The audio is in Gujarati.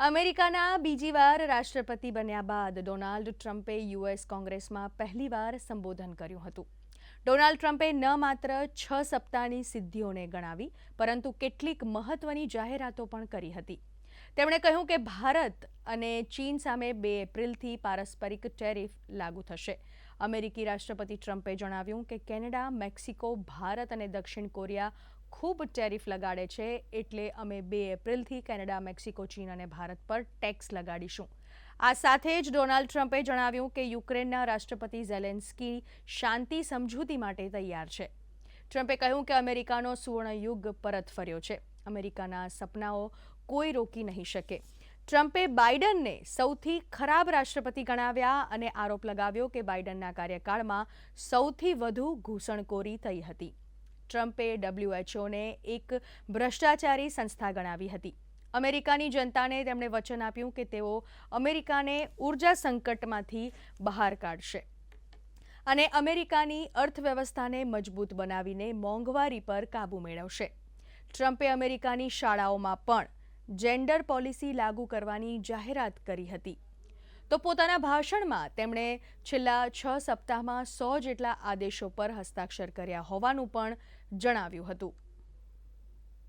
અમેરિકાના બીજી વાર રાષ્ટ્રપતિ બન્યા બાદ ડોનાલ્ડ ટ્રમ્પે યુએસ કોંગ્રેસમાં પહેલીવાર સંબોધન કર્યું હતું. ડોનાલ્ડ ટ્રમ્પે ન માત્ર છ સપ્તાહની સિદ્ધિઓને ગણાવી, પરંતુ કેટલીક મહત્વની જાહેરાતો પણ કરી હતી. તેમણે કહ્યું કે ભારત અને ચીન સામે બે એપ્રિલથી પારસ્પરિક ટેરિફ લાગુ થશે. અમેરિકી રાષ્ટ્રપતિ ટ્રમ્પે જણાવ્યું કે કેનેડા, મેક્સિકો, ભારત અને દક્ષિણ કોરિયા ખૂબ ટેરિફ લગાડે છે એટલે અમે બે એપ્રિલથી કેનેડા, મેક્સિકો, ચીન અને ભારત પર ટેક્સ લગાડીશું. આ સાથે જ ડોનાલ્ડ ટ્રમ્પે જણાવ્યું કે યુક્રેનના રાષ્ટ્રપતિ ઝેલેન્સ્કી શાંતિ સમજૂતી માટે તૈયાર છે. ટ્રમ્પે કહ્યું કે અમેરિકાનો સુવર્ણયુગ પરત ફર્યો છે. અમેરિકાના સપનાઓ કોઈ રોકી નહીં શકે. ટ્રમ્પે બાઇડનને સૌથી ખરાબ રાષ્ટ્રપતિ ગણાવ્યા અને આરોપ લગાવ્યો કે બાઇડનના કાર્યકાળમાં સૌથી વધુ ઘૂસણખોરી થઈ હતી. ટ્રમ્પે ડબ્લ્યુએચઓને એક ભ્રષ્ટાચારી સંસ્થા ગણાવી હતી. અમેરિકાની જનતાને તેમણે વચન આપ્યું કે તેઓ અમેરિકાને ઊર્જા સંકટમાંથી બહાર કાઢશે. અને અમેરિકાની અર્થવ્યવસ્થાને મજબૂત બનાવીને મોંઘવારી પર કાબૂ મેળવશે. ટ્રમ્પે અમેરિકાની શાળાઓમાં પણ જેન્ડર પોલિસી લાગુ કરવાની જાહેરાત કરી હતી. તો પોતાના ભાષણમાં તેમણે છેલ્લા છ સપ્તાહમાં સો જેટલા આદેશો પર હસ્તાક્ષર કર્યા હોવાનું પણ જણાવ્યું હતું.